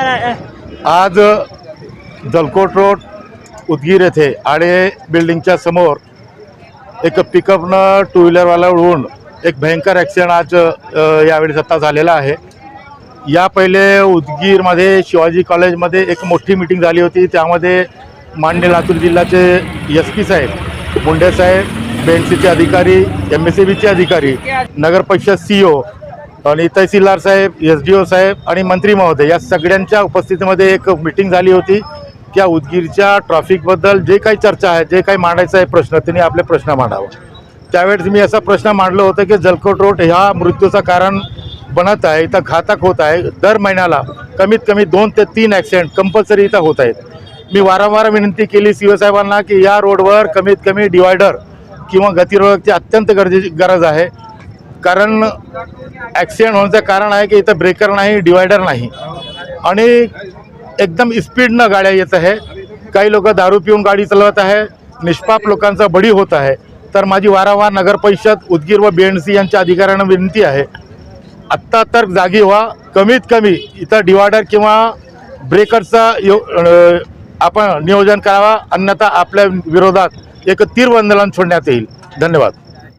आज जलकोट रोड उदगीर येथे आडे बिल्डिंगच्या समोर एक पिकअपनं टू व्हीलरवाला उडवून एक भयंकर ॲक्सिडेंट आज यावेळी सत्ता झालेला आहे. या पहिले उदगीरमध्ये शिवाजी कॉलेजमध्ये एक मोठी मिटिंग झाली होती. त्यामध्ये मान्य लातूर जिल्ह्याचे एस पी साहेब मुंडे साहेब बी एन सीचे अधिकारी एम एस सी बीचे अधिकारी नगर परिषद सी ओ आणि तहसीलदार साहेब एस डी ओ साहेब आणि मंत्री महोदय या सगळ्यांच्या उपस्थितीमध्ये एक मिटिंग झाली होती. की उदगीरच्या ट्रॅफिकबद्दल जे काही चर्चा आहे जे काही मांडायचं आहे प्रश्न त्यांनी आपले प्रश्न मांडावा. त्यावेळेस मी असा प्रश्न मांडलं होतं की जलकोट रोड ह्या मृत्यूचं कारण बनत आहे इथं घातक होत आहे. दर महिन्याला कमीत कमी दोन ते तीन ॲक्सिडेंट कंपल्सरी इथं होत आहेत. मी वारंवार विनंती केली सी साहेबांना की या रोडवर कमीत कमी डिवायडर किंवा गतिरोधकची अत्यंत गरजेची गरज आहे. कारण ॲक्सिडेंट होण्याचं कारण आहे की इथं ब्रेकर नाही डिवायडर नाही. आणि एकदम स्पीडनं गाड्या येत आहे. काही लोक दारू पिऊन गाडी चालवत आहे. निष्पाप लोकांचा बळी होत आहे. तर माझी वारंवार नगर परिषद उदगीर व बी एन सी यांच्या अधिकाऱ्यांना विनंती आहे आत्ता तर जागी व्हा. कमीत कमी इथं डिवायडर किंवा ब्रेकरचा यो आपण नियोजन करावा. अन्यथा आपल्या विरोधात एक तीव्र आंदोलन छोडण्यात येईल. धन्यवाद.